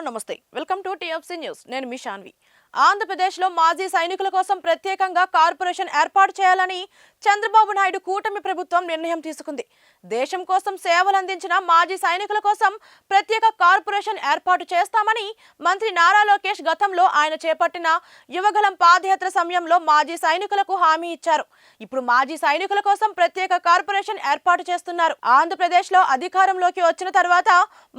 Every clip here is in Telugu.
నమస్తే. Welcome to TFC news. నేను మీ షాన్వి. ఆంధ్రప్రదేశ్లో మాజీ సైనికుల కోసం ప్రత్యేకంగా కార్పొరేషన్ ఏర్పాటు చేయాలని చంద్రబాబు నాయుడు కూటమి ప్రభుత్వం నిర్ణయం తీసుకుంది. దేశం కోసం సేవలు అందించిన మాజీ సైనికుల కోసం ప్రత్యేక కార్పొరేషన్ ఏర్పాటు చేస్తామని మంత్రి నారా లోకేష్ గతంలో ఆయన చేపట్టిన యువగలం పాదయాత్ర సమయంలో మాజీ సైనికులకు హామీ ఇచ్చారు. ఇప్పుడు మాజీ సైనికుల కోసం ప్రత్యేక కార్పొరేషన్ ఏర్పాటు చేస్తున్నారు. ఆంధ్రప్రదేశ్లో అధికారంలోకి వచ్చిన తర్వాత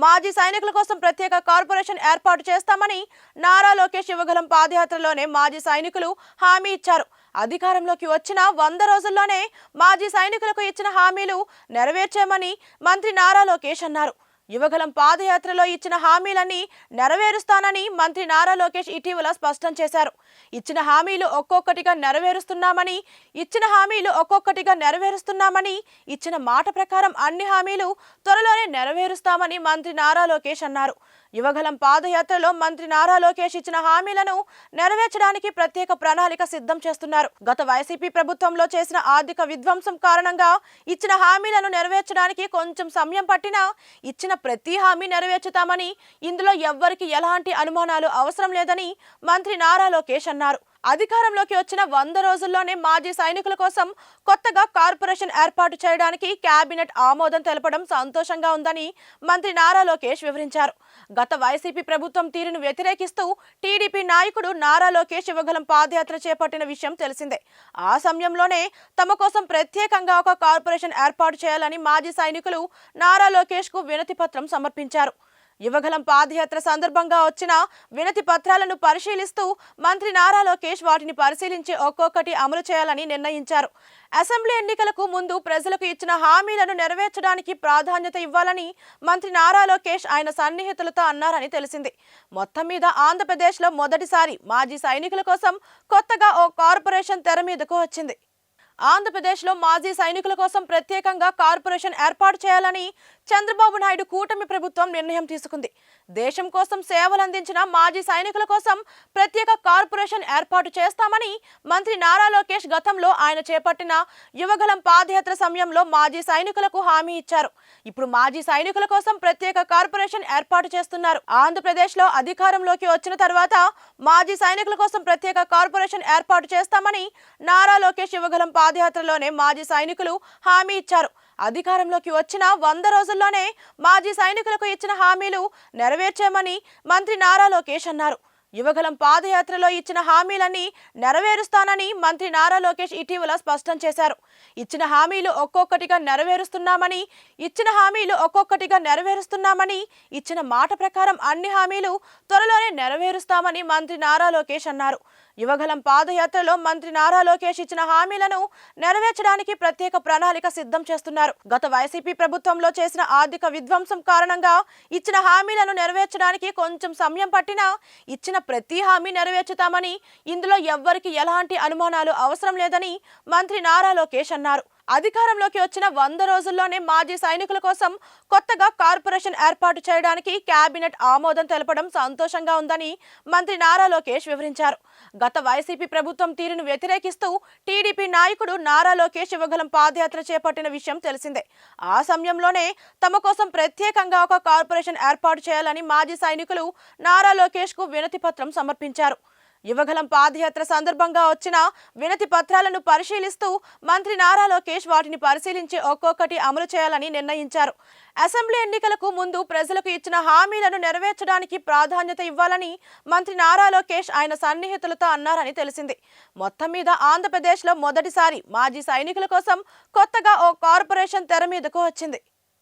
మాజీ సైనికుల కోసం ప్రత్యేక కార్పొరేషన్ ఏర్పాటు చేస్తామని నారా లోకేష్ యువగలం పాదయాత్రలోనే మాజీ సైనికులు హామీ ఇచ్చారు. అధికారంలోకి వచ్చిన వంద రోజుల్లోనే మాజీ సైనికులకు ఇచ్చిన హామీలు నెరవేర్చామని మంత్రి నారా లోకేష్ అన్నారు. యువగలం పాదయాత్రలో ఇచ్చిన హామీలన్నీ నెరవేరుస్తానని మంత్రి నారా లోకేష్ ఇటీవల స్పష్టం చేశారు. ఇచ్చిన హామీలు ఒక్కొక్కటిగా నెరవేరుస్తున్నామని ఇచ్చిన హామీలు ఒక్కొక్కటిగా నెరవేరుస్తున్నామని ఇచ్చిన మాట ప్రకారం అన్ని హామీలు త్వరలోనే నెరవేరుస్తామని మంత్రి నారా లోకేష్ అన్నారు. యువగలం పాదయాత్రలో మంత్రి నారా లోకేష్ ఇచ్చిన హామీలను నెరవేర్చడానికి ప్రత్యేక ప్రణాళిక సిద్ధం చేస్తున్నారు. గత వైసీపీ ప్రభుత్వంలో చేసిన ఆర్థిక విధ్వంసం కారణంగా ఇచ్చిన హామీలను నెరవేర్చడానికి కొంచెం సమయం పట్టినా ఇచ్చిన ప్రతి హామీ నెరవేర్చుతామని ఇందులో ఎవ్వరికి ఎలాంటి అనుమానాలు అవసరం లేదని మంత్రి నారా లోకేష్ అన్నారు. అధికారంలోకి వచ్చిన వంద రోజుల్లోనే మాజీ సైనికుల కోసం కొత్తగా కార్పొరేషన్ ఏర్పాటు చేయడానికి కేబినెట్ ఆమోదం తెలపడం సంతోషంగా ఉందని మంత్రి నారా లోకేష్ వివరించారు. గత వైసీపీ ప్రభుత్వం తీరును వ్యతిరేకిస్తూ టీడీపీ నాయకుడు నారా లోకేష్ శివగలం పాదయాత్ర చేపట్టిన విషయం తెలిసిందే. ఆ సమయంలోనే తమ కోసం ప్రత్యేకంగా ఒక కార్పొరేషన్ ఏర్పాటు చేయాలని మాజీ సైనికులు నారా లోకేష్కు వినతి పత్రం సమర్పించారు. యువగలం పాదయాత్ర సందర్భంగా వచ్చిన వినతి పత్రాలను పరిశీలిస్తూ మంత్రి నారా లోకేష్ వాటిని పరిశీలించి ఒక్కొక్కటి అమలు చేయాలని నిర్ణయించారు. అసెంబ్లీ ఎన్నికలకు ముందు ప్రజలకు ఇచ్చిన హామీలను నెరవేర్చడానికి ప్రాధాన్యత ఇవ్వాలని మంత్రి నారా లోకేష్ ఆయన సన్నిహితులతో అన్నారని తెలిసింది. మొత్తం మీద ఆంధ్రప్రదేశ్లో మొదటిసారి మాజీ సైనికుల కోసం కొత్తగా ఓ కార్పొరేషన్ తెర మీదకు వచ్చింది. ఆంధ్రప్రదేశ్లో మాజీ సైనికుల కోసం ప్రత్యేకంగా కార్పొరేషన్ ఏర్పాటు చేయాలని చంద్రబాబు నాయుడు కూటమి ప్రభుత్వం నిర్ణయం తీసుకుంది. దేశం కోసం సేవలు అందించిన మాజీ సైనికుల కోసం ప్రత్యేక కార్పొరేషన్ ఏర్పాటు చేస్తామని మంత్రి నారా లోకేష్ గతంలో ఆయన చేపట్టిన యువగలం పాదయాత్ర సమయంలో మాజీ సైనికులకు హామీ ఇచ్చారు. ఇప్పుడు మాజీ సైనికుల కోసం ప్రత్యేక కార్పొరేషన్ ఏర్పాటు చేస్తున్నారు. ఆంధ్రప్రదేశ్లో అధికారంలోకి వచ్చిన తర్వాత మాజీ సైనికుల కోసం ప్రత్యేక కార్పొరేషన్ ఏర్పాటు చేస్తామని నారా లోకేష్ యువగలం పాదయాత్రలోనే మాజీ సైనికులు హామీ ఇచ్చారు. అధికారంలోకి వచ్చిన వంద రోజుల్లోనే మాజీ సైనికులకు ఇచ్చిన హామీలు నెరవేర్చామని మంత్రి నారా లోకేష్ అన్నారు. యువగలం పాదయాత్రలో ఇచ్చిన హామీలన్నీ నెరవేరుస్తానని మంత్రి నారా లోకేష్ ఇటీవల స్పష్టం చేశారు. ఇచ్చిన హామీలు ఒక్కొక్కటిగా నెరవేరుస్తున్నామని ఇచ్చిన హామీలు ఒక్కొక్కటిగా నెరవేరుస్తున్నామని ఇచ్చిన మాట ప్రకారం అన్ని హామీలు త్వరలోనే నెరవేరుస్తామని మంత్రి నారా లోకేష్ అన్నారు. యువగలం పాదయాత్రలో మంత్రి నారా లోకేష్ ఇచ్చిన హామీలను నెరవేర్చడానికి ప్రత్యేక ప్రణాళిక సిద్ధం చేస్తున్నారు. గత వైసీపీ ప్రభుత్వంలో చేసిన ఆర్థిక విధ్వంసం కారణంగా ఇచ్చిన హామీలను నెరవేర్చడానికి కొంచెం సమయం పట్టినా ఇచ్చిన ప్రతి హామీ నెరవేర్చుతామని ఇందులో ఎవ్వరికి ఎలాంటి అనుమానాలు అవసరం లేదని మంత్రి నారా లోకేష్ అన్నారు. అధికారంలోకి వచ్చిన వంద రోజుల్లోనే మాజీ సైనికుల కోసం కొత్తగా కార్పొరేషన్ ఏర్పాటు చేయడానికి కేబినెట్ ఆమోదం తెలపడం సంతోషంగా ఉందని మంత్రి నారా లోకేష్ వివరించారు. గత వైసీపీ ప్రభుత్వం తీరును వ్యతిరేకిస్తూ టీడీపీ నాయకుడు నారా లోకేష్ యువగలం పాదయాత్ర చేపట్టిన విషయం తెలిసిందే. ఆ సమయంలోనే తమ కోసం ప్రత్యేకంగా ఒక కార్పొరేషన్ ఏర్పాటు చేయాలని మాజీ సైనికులు నారా లోకేష్కు వినతి పత్రం సమర్పించారు. యువగలం పాదయాత్ర సందర్భంగా వచ్చిన వినతి పత్రాలను పరిశీలిస్తూ మంత్రి నారా లోకేష్ వాటిని పరిశీలించి ఒక్కొక్కటి అమలు చేయాలని నిర్ణయించారు. అసెంబ్లీ ఎన్నికలకు ముందు ప్రజలకు ఇచ్చిన హామీలను నెరవేర్చడానికి ప్రాధాన్యత ఇవ్వాలని మంత్రి నారా లోకేష్ ఆయన సన్నిహితులతో అన్నారని తెలిసింది. మొత్తం మీద ఆంధ్రప్రదేశ్లో మొదటిసారి మాజీ సైనికుల కోసం కొత్తగా ఓ కార్పొరేషన్ తెర మీదకు వచ్చింది.